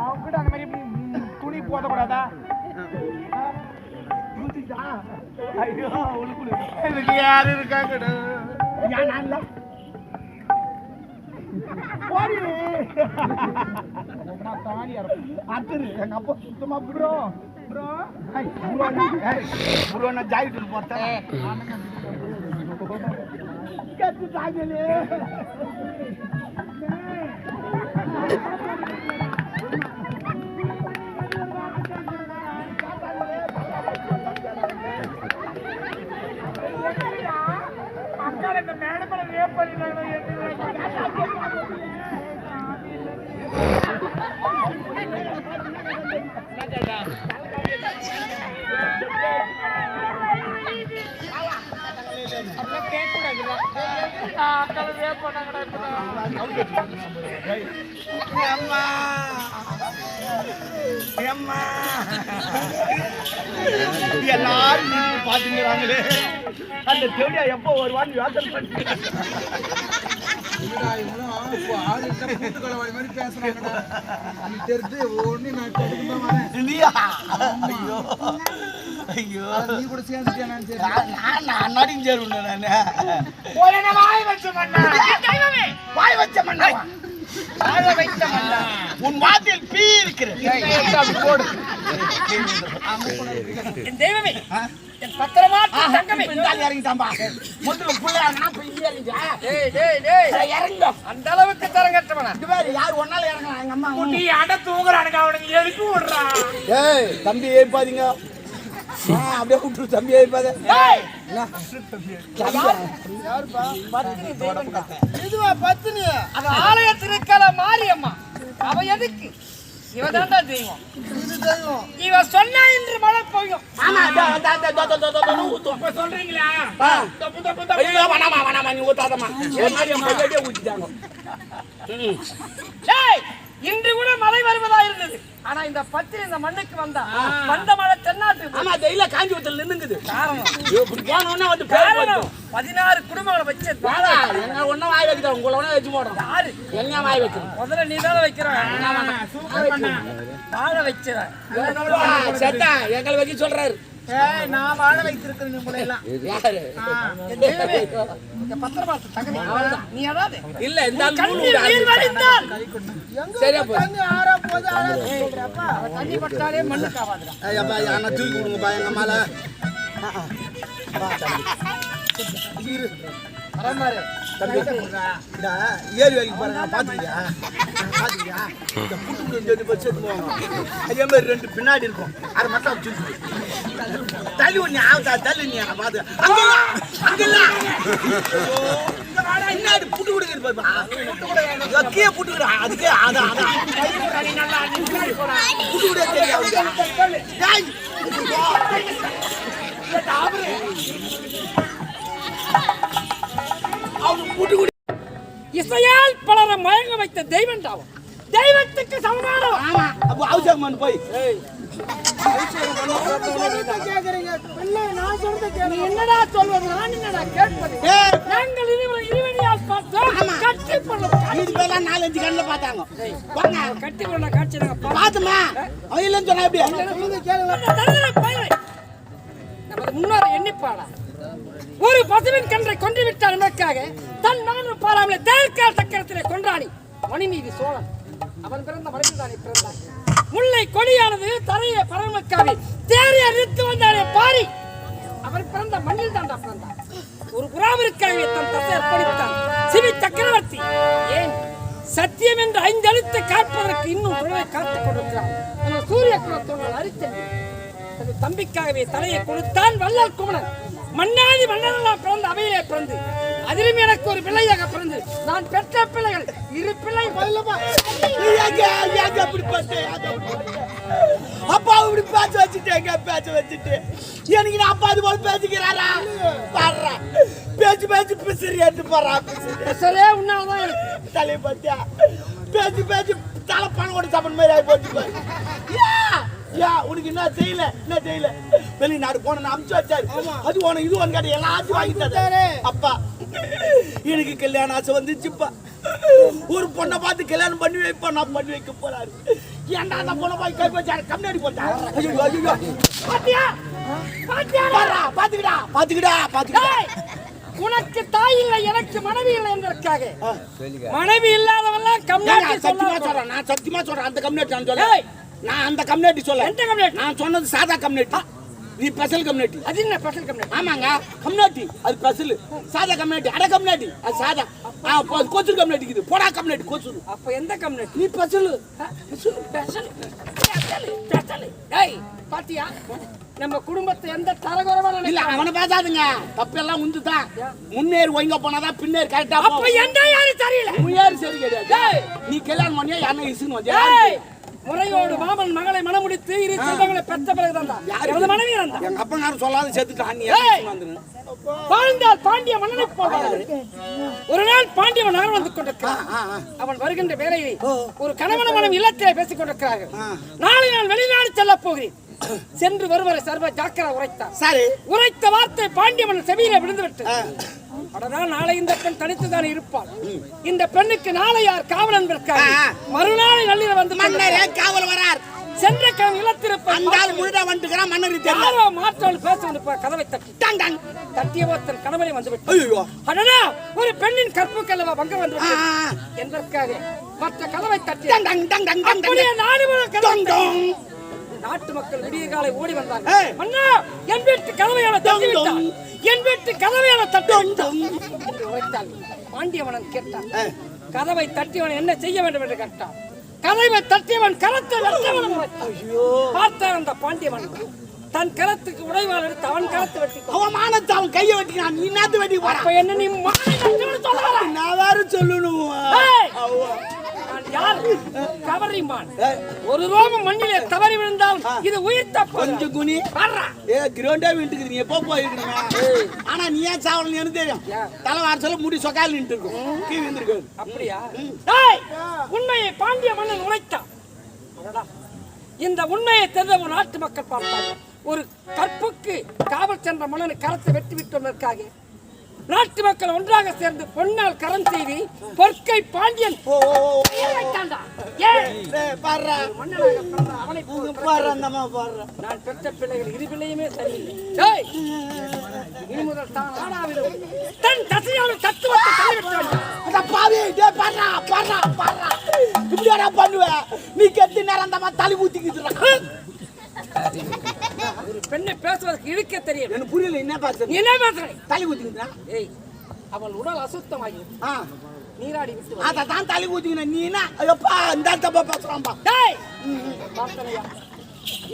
அவங்க கிட்ட அந்த மாதிரி துணி ஊத்திட்டா ஐயோ இதுக்கு யாரு இருக்காங்கடா? ஏன் நான் இல்ல. போடி. அம்மா அறுப்பு அத்தரு எங்க அப்பா சுத்தமா ப்ரோ ப்ரோ ப்ரோ நான் ஜாக்கெட் போட்டேன் கத்து தாங்கலே. அம்மா அம்மா. எல்லாரும் பாத்துக்கிறாங்களே அந்த தேடியா எப்போ வருவான்னு யோசனை பண்ணி இல்லையா ஐயோ. ஐயோ நான் நான் நான் சேருவேன் நானு. வாய் வச்சு மண்ணா? வாய் வச்ச மண்ணா? வாழ வைத்த மண்ணா? உன் வாத்தில் பீ இருக்கிறது. போடு. தெய்வமே என் பத்திரமா தங்கமே. பின்னாடி இறங்கிட்டாம்பா முதல்ல புள்ளையா நான் போய் இறங்கிட்டா இறங்க அந்த அளவுக்கு தரம் கட்டவனா? இது வேறு யார் ஒன்னால இறங்கலாம் எங்க அம்மா நீ அட தூங்குறானுங்க அவனுக்கு எதுக்கு விடுறா ஏய் தம்பி ஏய்ப்பாதீங்க அப்படியே விட்டுரு தம்பி இதுவா பத்தினி? அவ ஆலய திருக்கல மாரியம்மா. அவ எதுக்கு? இவ தாண்டா தெய்வம். இவ சொன்னா இன்று மழை பெய்யும். ஆமா தா தா தா தா தா தா தா ஊத்தும் இப்ப சொல்றீங்களா? ஆ. தப்பு தப்பு தப்பு. ஐயோ வேணாமா வேணாமா நீ ஊத்தாதம்மா. என் மாதிரி என் பையடியே ஊத்திட்டாங்க. ம். டேய் இன்று கூட மழை வருவதா இருந்தது ஆனா இந்த பத்திரி இந்த மண்ணுக்கு வந்தா வந்த மழை தென்னாட்டு ஆமா டெய்ல காஞ்சி ஊத்தல் நின்னுங்குது காரணம் வந்து காரணம் பதினாறு குடும்பங்களை வச்சு எங்க ஒண்ணா வாய் வைக்கிறோம் உங்களை ஒண்ணா வச்சு போடுறோம் யாரு எங்க வாய் வைக்கிறோம் முதல்ல நீ தானே வைக்கிறேன் வாழ வச்சுற செத்தா எங்களை வைக்க சொல்றாரு நான் வாழ வைத்திருக்கிறேன் உங்களை எல்லாம் இந்த பத்திரமாத்து தங்கமே, நீ அதாவது. இல்ல இந்த சரியா தண்ணி பட்டாலே தூக்கி எங்க வரமாரு ஏரி வரைக்கும் பாருங்க பாத்துக்கியா இந்த புட்டு ரெண்டு பேர் சேர்த்து போவாங்க. அதே மாதிரி ரெண்டு பின்னாடி இருக்கும். அதை மட்டும் தூக்கி தள்ளி ஒண்ணு ஆகுதா தள்ளி நீ பார்த்து அங்கல்ல அங்கல்ல. பின்னாடி புட்டு கொடுக்குது பாருப்பா. கொடுக்குறா. அதுக்கே அதான் அதான் புட்டு கூட தெரியாது. இசையால் பலரை மயங்க வைத்த தெய்வம் தாவும் தெய்வத்துக்கு சமமானவன் ஆமா. அப்போ அவசியமானு போய். என்னடா சொல்வது? நான் என்னடா கேட்பது? நாங்கள் இருவர் இருவடியால் பார்த்தோம். கட்டி பண்ண இது பேர்லாம் நாலஞ்சு கண்ணில் பார்த்தாங்க. வாங்க. கட்டி பண்ண காட்சி நாங்க பார்த்தோம். அவன் இல்லைன்னு சொன்னா எப்படி? முன்னோர் எண்ணிப்பாளா ஒரு பசுவின் கன்றை கொன்று விட்டார் என்பதற்காக தன் மகன் பாராமல் தேர்கால் சக்கரத்திலே கொன்றாடி மணிநீதி சோழன். அவன் பிறந்த மலையில் தானே பிறந்தான்? முல்லை கொடியானது தரையை பரமக்காவி. தேரை அறித்து வந்தாரே பாரி. அவன் பிறந்த மண்ணில் தாண்டா பிறந்தான். ஒரு புறாவிற்காகவே தன் தசை அர்ப்பணித்தான். சிவி சக்கரவர்த்தி. ஏன்? சத்தியம் என்று ஐந்து எழுத்து காப்பதற்கு இன்னும் குழவை காத்துக் கொண்டிருக்கிறான். சூரிய குலத்தோடு அரித்தன். தம்பிக்காகவே தலையை கொடுத்தான் வள்ளல் குமணன். மன்னாதி மன்னரெல்லாம் பிறந்த அவையிலே பிறந்து. அதிலும் எனக்கு ஒரு பிள்ளையாக பிறந்து. நான் பெற்ற பிள்ளைகள். இரு பிள்ளை? அப்பா இப்படி பேச வச்சுட்டு எங்க பேச வச்சுட்டு. எனக்கு நான் அப்பா அது போல பேசிக்கிறாரா? பாடுறா. பேச்சு பேச்சு பிசிறி எடுத்து போறா பிசிறி. உன்னாலதான் எனக்கு தலையை பார்த்தியா பேச்சு பேச்சு தலை பணம் கூட சாப்பிட மாதிரி ஆகி போச்சு யா, உனக்கு என்ன செய்யல என்ன செய்யல. வெளிநாடு போன அமுச்சு வச்சாரு. அது உனக்கு இது ஒன்று கேட்டு எல்லாத்தையும் வாங்கி தந்தாரு அப்பா எனக்கு கல்யாணம் ஆசை வந்துச்சுப்பா. ஒரு பொண்ணை பார்த்து கல்யாணம் பண்ணி வைப்பா நான் பண்ணி வைக்க போறாரு. ஏன்டா அந்த பொண்ணை போய் கை வச்சாரு கம்னாடி போட்டா? ஐயோ ஐயோ. பாத்தியா? பாத்தியா? பாத்துக்கிடா. பாத்துக்கிடா பாத்துக்கிடா. உனக்கு தாய் இல்லை எனக்கு மனைவி இல்லை என்பதற்காக. மனைவி இல்லாதவெல்லாம் ஏங்க, கம்னாட்டி சத்தியமா சொல்றேன் நான் சத்தியமா சொல்றேன். அந்த கம்யூனிட்டி நான் ஏய். நான் அந்த கம்யூனிட்டி சொல்ல எந்த கம்யூனிட்டி? நான் சொன்னது சாதா கம்யூனிட்டி. நீ ஸ்பெஷல் கம்யூனிட்டி அது என்ன ஸ்பெஷல் கம்யூனிட்டி ஆமாங்க. கம்யூனிட்டி அது ஸ்பெஷல் சாதா கம்யூனிட்டி அட கம்யூனிட்டி அது சாதா. ஆ கொ- கொசூர் கம்யூனிட்டி இருக்குது. போடா கம்யூனிட்டி கொசூர் அப்ப எந்த கம்யூனிட்டி நீ ஸ்பெஷல் ஸ்பெஷல் ஸ்பெஷல் ஸ்பெஷல் டேய் பாத்தியா? நம்ம குடும்பத்தை எந்த தரகுறவா இல்ல அவனை பேசாதுங்க தப்பெல்லாம் உந்து தான் முன்னேறி ஒழுங்க போனாதான் பின்னேறி கரெக்டா அப்ப எந்த யாரு சரியில்லை முன்னேறி சரி கிடையாது. நீ கல்யாணம் பண்ணியா? யாருன்னா இசுன்னு வந்தியா? ஏய், முறையோடு மாமன் மகளை மனமுடித்து இரு செல்வங்களை பெற்ற பிறகுதான் தான் யாரு? எனது மனைவி இருந்தா எங்க அப்பங்காரன் சொல்லாத செத்துட்டான். வாழ்ந்தால் பாண்டிய மன்னனை போவார் ஒரு நாள் பாண்டிய நகரம் வந்து கொண்டிருக்கிறான். அவன் வருகின்ற வேளையில் ஒரு கணவன் மனம் இல்லத்திலே பேசிக் கொண்டிருக்கிறார்கள். நாளை நான் வெளிநாடு செல்ல போகிறேன். சென்று வருவரை சர்வ ஜாக்கிரா உரைத்தார் சரி. உரைத்த வார்த்தை பாண்டிய மன்னன் செவியில விழுந்து விட்டு ஆ. அடதான் நாளை இந்த பெண் தனித்துதான் இருப்பாள். இந்த பெண்ணுக்கு நாளை யார் காவல் என்பதற்காக ஆ. மறுநாள் நள்ளிர வந்து மன்னரே காவல் வரார். சென்ற கிழமை இழத்திருப்பார் அந்த ஆள் முழுடா வந்துக்கிறான் மன்னர் யாரோ மாற்றோடு பேச வந்து கதவை தட்டி. Tongue tongue. தட்டிய ஒருத்தன் கணவனை வந்து விட்டு ஐயோ அடடா ஒரு பெண்ணின் கற்புக்கல்லவா பங்க வந்து. என்பதற்காக மற்ற கதவை தட்டி டங் டங் டங் நாடு கதவை. டங் நாட்டு மக்கள் விடிய காலை ஓடி வந்தாங்க. மன்னா என் வீட்டு கதவையான தட்டி விட்டான். என் வீட்டு கதவையான தட்டி விட்டான் உரைத்தாள். பாண்டியவனன் கேட்டான். கதவை தட்டியவன் என்ன செய்ய வேண்டும் என்று கேட்டான். கதவை தட்டியவன் கரத்தை வெட்டவன் பார்த்தான் அந்த பாண்டியவன். தன் கரத்துக்கு உடைவாள் எடுத்து அவன் கரத்தை வெட்டி அவன் மானத்தை அவன் கையை வெட்டிக்கிறான் நீ நாத்து வெட்டி போறான்? என்ன நீ வெட்டுன்னு நான் வேற சொல்லணும் ஏய். அவ்வா. நான் யார் கவரிமான். ஒரு ரோமம் மண்ணிலே தவறி விழுந்தால் இது உயிர் தப்பு கொஞ்சம் குனி. ஏ கிரௌண்டே வீட்டுக்கு நீ எப்போ போயிருக்கணும் ஆனா நீ ஏன் சாவணும்? எனக்கு தெரியும்? தலை வார சொல்ல முடி சொக்கால் நின்று இருக்கும் கீழ் இருந்திருக்காது அப்படியா? டேய், உண்மையை பாண்டிய மன்னன் உரைத்தான். அடடா, இந்த உண்மையை தெரிந்த ஒரு நாட்டு மக்கள் பார்த்தாங்க ஒரு கற்புக்கு காவல் சென்ற மன்னனை கரத்தை வெட்டி விட்டதற்காக நாட்டு மக்கள் ஒன்றாக சேர்ந்து பொன்னால் கரம் செய்து பொற்கை பாண்டியன். நான் பெற்ற பிள்ளைகள் இரு பிள்ளையுமே சரியில்லை. டேய், இனி முதல் தான் ஆடாவிடும் தன் தசையான தத்துவத்தை தள்ளிவிட்டு வேண்டும். அட பாவி டேய் பாருடா பாருடா பாருடா இப்படியாடா பண்ணுவ? நீ கெத்து அம்மா தலை ஊத்திக்கிட்டுடா ஒரு பெண்ணை பேசுவதற்கு இழுக்க தெரியும். எனக்கு புரியல என்ன பேசுற நீ என்ன பேசுற தலை ஊத்திக்கிட்டா ஏய் அவள் உடல் அசுத்தமாகி ஆ. நீராடி விட்டு. அதை தான் தலை ஊத்திக்கின. நீ என்ன? ஐயப்பா இந்த தப்பா பேசுறான்பா டேய்! பார்த்தனையா?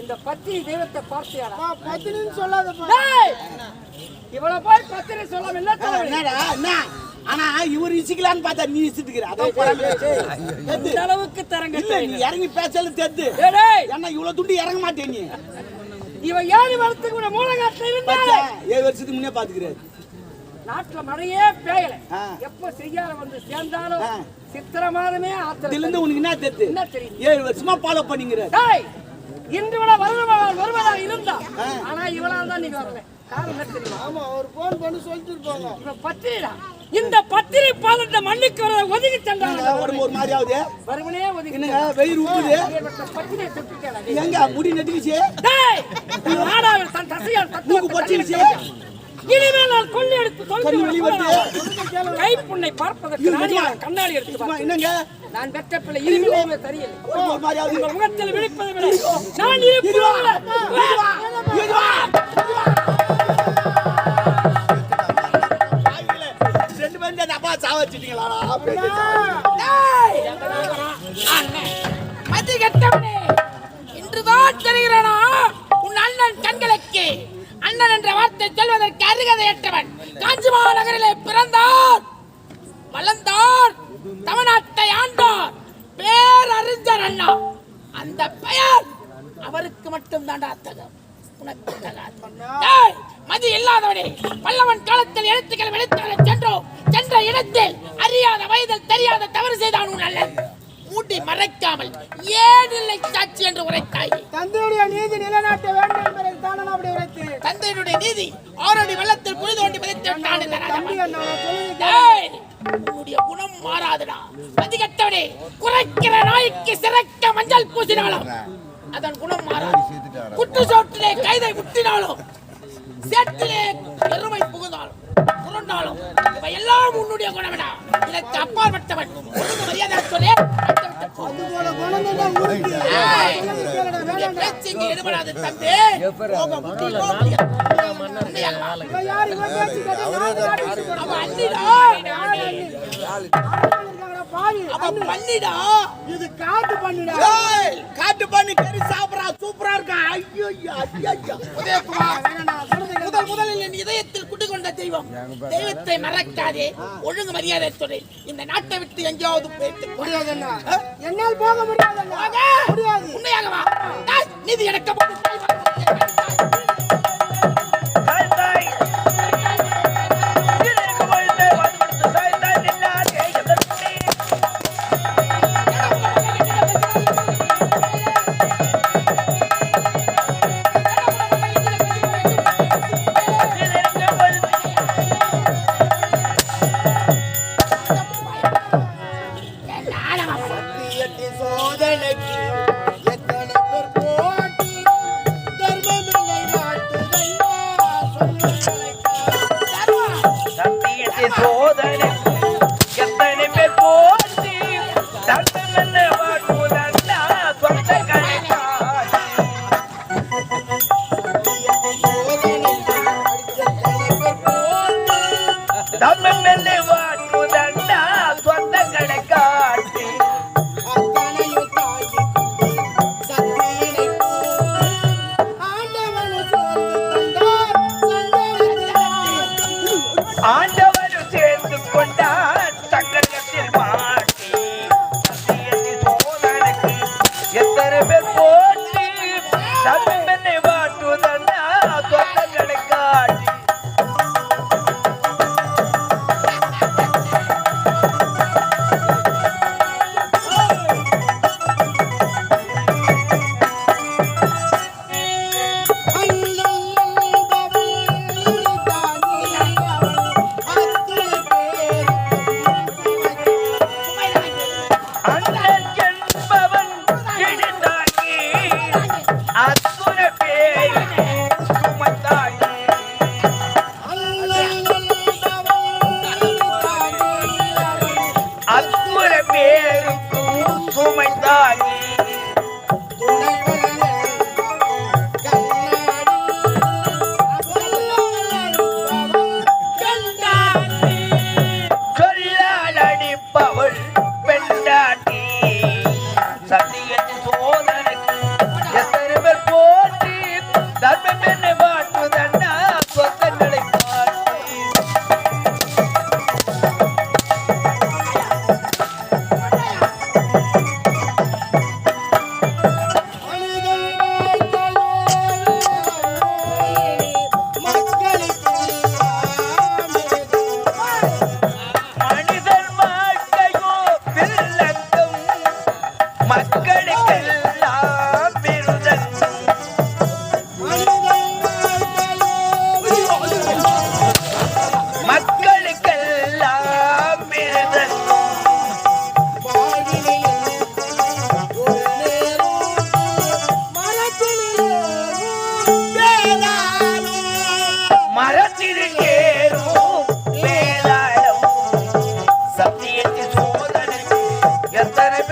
இந்த பத்தினி தெய்வத்தை பார்த்தியாடா? பத்தினின்னு சொல்லாதப்பா டேய்! இவளை போய் பத்தினி சொல்லாம என்ன என்ன? ஆனா இவர் இசிக்கலான்னு பார்த்தா நீ இசிட்டுக்கிற அதான் அளவுக்கு தரங்க இல்ல நீ இறங்கி பேசல தெத்து. டேய், டேய் ஏன்னா இவ்வளவு துண்டு இறங்க மாட்டேன் நீ. இவ ஏறி வரத்துக்கு கூட மூலகாட்டில் இருந்தாலே பச்சை, ஏழு வருஷத்துக்கு முன்னே பாத்துக்கிறாரு நாட்டுல மழையே பெய்யல. ஆ. எப்ப செய்யாத வந்து சேர்ந்தாலும். சித்திர மாதமே ஆத்திரம் இருந்து உனக்கு என்ன தெத்து? என்ன தெரியும் ஏழு வருஷமா ஃபாலோ பண்ணிக்கிறாரு டேய் இன்று விட வருவதால் வருவதாக இருந்தா. ஆனா இவளால் தான் நீங்க வரல. காரணம் தெரியுமா? ஆமா ஒரு போன் பண்ணி சொல்லிட்டு இருப்பாங்க. இவன் பத்திரிடா. இந்த பத்திரி பாதத்தை மண்ணுக்கு வர ஒதுக்கி சென்றாங்க உடம்பு ஒரு மாதிரி ஆகுது ஒதுக்கி என்னங்க வெயில். எங்க முடி டேய் நாடாவில் தன் தசையால் தத்துவத்தை பொச்சிருச்சு. இனிமேல் நான் கொள்ளி எடுத்து கண்ணு தொலைத்து வெளி விட கை புண்ணை பார்ப்பதற்கு கண்ணாடி எடுத்து. என்னங்க? நான் பெற்ற பிள்ளை இருவிலையுமே தெரியல உங்கள் முகத்தில் விழிப்பதை விட நான் இருப்பதை மதி கெட்டவனே. இன்றுதான் தெரிகிறனா உன் அண்ணன் கண்களுக்கு. அண்ணன் என்ற வார்த்தை சொல்வதற்கு அருகதையற்றவன் காஞ்சி மாநகரிலே பிறந்தார். வளர்ந்தார். தமிழ்நாட்டை ஆண்டார். பேரறிஞர் அண்ணா. அந்த பெயர் அவருக்கு மட்டும் தாண்டா தகும் உனக்கு தகாது. டேய், மதி இல்லாதவனே. பல்லவன் காலத்தில் எழுத்துக்கள் எடுத்து சென்றோம் சென்ற இடத்தில் அறியாத வயதில் தெரியாத தவறு செய்தான் உன் அல்ல மூடி மறைக்காமல் ஏழில்லை சாட்சி என்று உரைத்தாய். தந்தையுடைய நீதி நிலைநாட்ட வேண்டும் என்பதை தானே அப்படி உரைத்து தந்தையுடைய நீதி ஆறடி வெள்ளத்தில் புழுது ஒன்று மிதத்து விட்டான் உன்னுடைய குணம் மாறாதுடா. மதிகட்டவனே குறைக்கிற நாய்க்கு சிறக்க மஞ்சள் பூசினாலும் அதன் குணம் மாறாது. குற்றச்சாட்டிலே கைதை முட்டினாலும் சேற்றிலே எருமை புகுந்தாலும் புரண்டாலும் இவை எல்லாம் உன்னுடைய குணமிடா. இதற்கு அப்பாற்பட்டவன் மரியாதை சொல்லி இது காட்டு பண்ணிடா. காட்டு பண்ணி கறி சாப்பிடா சூப்பரா இருக்கா? ஐயோ ஐயோ முதல் முதலில் என் இதயத்தில் குட்டி கொண்ட தெய்வம். தெய்வத்தை மறக்காதே. ஒழுங்கு மரியாதை துறை. இந்த நாட்டை விட்டு எங்கேயாவது போயிட்டு என்னால் போக முடியாது முடியாது. உண்மையாகவா? நீதி எனக்கு That's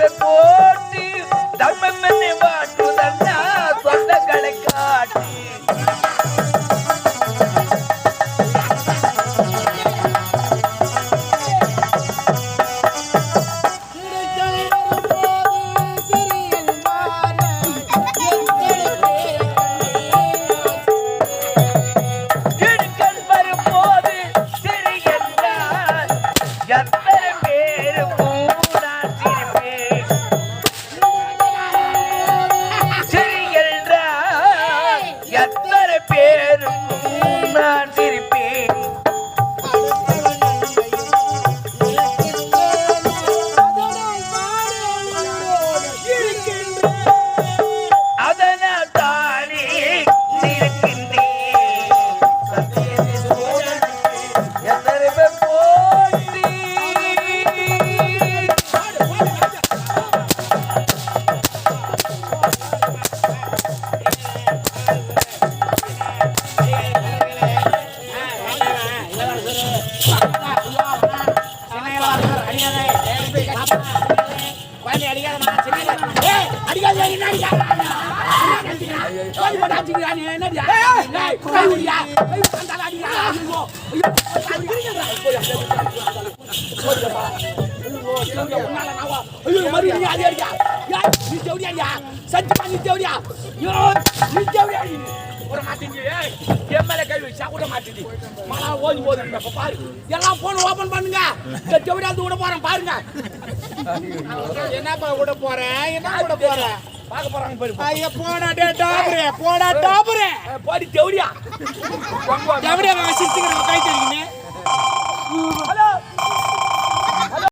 Let's go! Thank you. என்னப்பா விட போறேன் என்ன விட போறேன் பார்க்க போறாங்க பாரு ஐயா போடா டே டாபரே போடா டாபரே. போடி தேவடியா ஜவுடியா வச்சிருக்கீங்க கை தெரியுங்க ஹலோ